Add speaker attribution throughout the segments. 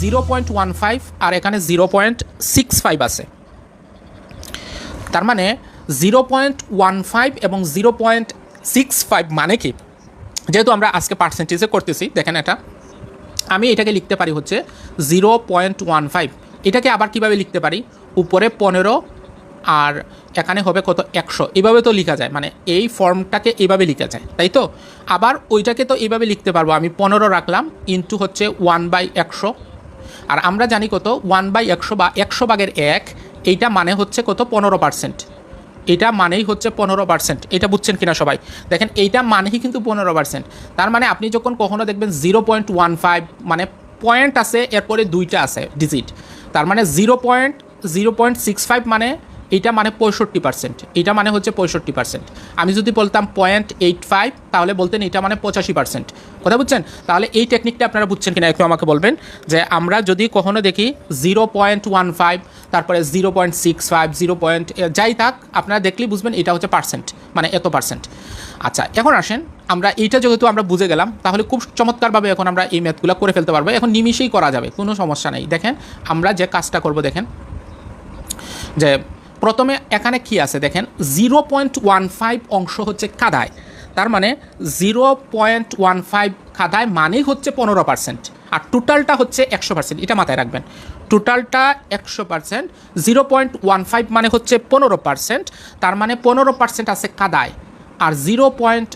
Speaker 1: Zero point one five আর এখানে zero point six five আছে। তার মানে জিরো পয়েন্ট ওয়ান ফাইভ এবং জিরো পয়েন্ট সিক্স ফাইভ মানে কি? যেহেতু আমরা আজকে পার্সেন্টেজে করতেছি, দেখেন এটা। আমি এটাকে লিখতে পারি হচ্ছে জিরো পয়েন্ট ওয়ান ফাইভ। এটাকে আবার কীভাবে লিখতে পারি? উপরে পনেরো আর এখানে হবে কত? একশো। এভাবে তো লেখা যায় মানে এই ফর্মটাকে এইভাবে লেখা যায়, তাই তো? আবার ওইটাকে তো এইভাবে লিখতে পারব। আমি পনেরো রাখলাম ইন্টু হচ্ছে ওয়ান বাই একশো। আর আমরা জানি কত? ওয়ান বাই একশো বা একশো ভাগের এক, এইটা মানে হচ্ছে কত? পনেরো পার্সেন্ট এটা মানেই হচ্ছে পনেরো পার্সেন্ট এটা বুঝছেন কিনা সবাই? দেখেন, এইটা মানেই কিন্তু পনেরো পার্সেন্ট তার মানে আপনি যখন কখনো দেখবেন জিরো পয়েন্ট ওয়ান ফাইভ মানে পয়েন্ট আছে, এরপরে দুইটা আছে ডিজিট তার মানে zero point zero point six five মানে এইটা মানে পঁয়ষট্টি পার্সেন্ট এটা মানে হচ্ছে পঁয়ষট্টি পার্সেন্ট আমি যদি বলতাম পয়েন্ট এইট ফাইভ তাহলে বলতেন এটা মানে পঁচাশি পার্সেন্ট কথা বুঝছেন? তাহলে এই টেকনিকটা আপনারা বুঝছেন কিনা একটু আমাকে বলবেন, যে আমরা যদি কখনো দেখি জিরো পয়েন্ট ওয়ান ফাইভ তারপরে zero point six five zero point যাই থাক, আপনারা দেখলেই বুঝবেন এটা হচ্ছে পার্সেন্ট মানে এত পার্সেন্ট আচ্ছা এখন আসেন, আমরা এইটা যেহেতু আমরা বুঝে গেলাম, তাহলে খুব চমৎকারভাবে এখন আমরা এই ম্যাথগুলো করে ফেলতে পারব। এখন নিমিশেই করা যাবে, কোনো সমস্যা নেই। দেখেন, আমরা যে কাজটা করব, দেখেন, যে প্রথমে এখানে কি আছে দেখেন? জিরো পয়েন্ট ওয়ান ফাইভ অংশ হচ্ছে কাদায়। তার মানে জিরো পয়েন্ট ওয়ান ফাইভ কাদায় মানেই হচ্ছে পনেরো পার্সেন্ট আর টোটালটা হচ্ছে একশো পার্সেন্ট এটা মাথায় রাখবেন। টোটালটা একশো percent zero point one five মানে হচ্ছে পনেরো পার্সেন্ট তার মানে পনেরো পার্সেন্ট আছে কাদায়। আর জিরো পয়েন্ট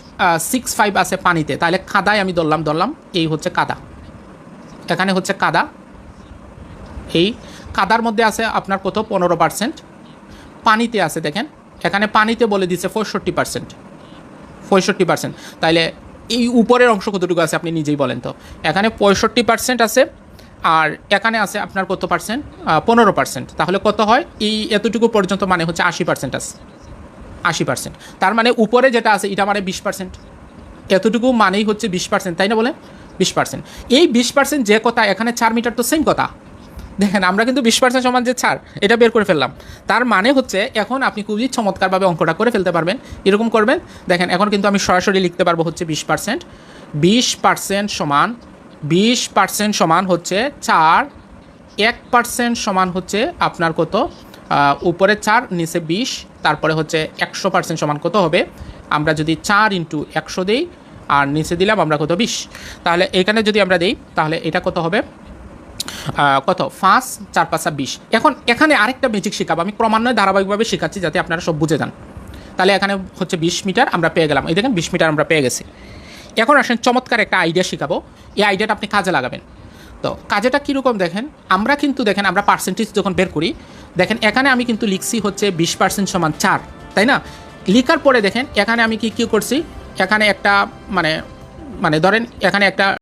Speaker 1: সিক্স ফাইভ আছে পানিতে। তাহলে কাদায় আমি ধরলাম ধরলাম, এই হচ্ছে কাদা। এখানে হচ্ছে কাদা। এই কাদার মধ্যে আছে আপনার কত? পনেরো পার্সেন্ট পানিতে আছে দেখেন, এখানে পানিতে বলে দিচ্ছে পঁয়ষট্টি পার্সেন্ট পঁয়ষট্টি পার্সেন্ট তাইলে এই উপরের অংশ কতটুকু আছে আপনি নিজেই বলেন তো। এখানে পঁয়ষট্টি পার্সেন্ট আছে, আর এখানে আছে আপনার কত পার্সেন্ট পনেরো পার্সেন্ট তাহলে কত হয়? এই এতটুকু পর্যন্ত মানে হচ্ছে আশি পার্সেন্ট আছে। আশি পার্সেন্ট তার মানে উপরে যেটা আছে, এটা মানে বিশ পার্সেন্ট এতটুকু মানেই হচ্ছে বিশ পার্সেন্ট তাই না বলে বিশ পার্সেন্ট এই বিশ পার্সেন্ট যে কথা, এখানে চার মিটার তো সেম কথা। দেখেন, আমরা কিন্তু বিশ পার্সেন্ট সমান যে ছাড়, এটা বের করে ফেললাম। তার মানে হচ্ছে, এখন আপনি খুবই চমৎকারভাবে অঙ্কটা করে ফেলতে পারবেন। এরকম করবেন, দেখেন, এখন কিন্তু আমি সরাসরি লিখতে পারব হচ্ছে বিশ পার্সেন্ট বিশ পার্সেন্ট সমান, বিশ পার্সেন্ট সমান হচ্ছে চার, এক পার্সেন্ট সমান হচ্ছে আপনার কত? উপরে চার, নিচে বিশ, তারপরে হচ্ছে একশো পার্সেন্ট সমান কত হবে? আমরা যদি চার ইন্টু একশো দিই, আর নিচে দিলাম আমরা কত বিশ। তাহলে এখানে যদি আমরা দিই, তাহলে এটা কত হবে? কত? পাঁচ, চার, পাঁচা বিশ এখন এখানে আরেকটা ম্যাজিক শেখাবো। আমি ক্রমান্বয়ে ধারাবাহিকভাবে শেখাচ্ছি যাতে আপনারা সব বুঝে যান। তাহলে এখানে হচ্ছে বিশ মিটার আমরা পেয়ে গেলাম। এই দেখেন বিশ মিটার আমরা পেয়ে গেছি। এখন আসেন চমৎকার একটা আইডিয়া শেখাবো। এই আইডিয়াটা আপনি কাজে লাগাবেন। তো কাজেটা কীরকম দেখেন? আমরা কিন্তু দেখেন, আমরা পার্সেন্টেজ যখন বের করি, দেখেন এখানে আমি কিন্তু লিখছি হচ্ছে বিশ পার্সেন্ট সমান চার, তাই না? লিখার পরে দেখেন, এখানে আমি কি, কী করছি? এখানে একটা মানে মানে ধরেন এখানে একটা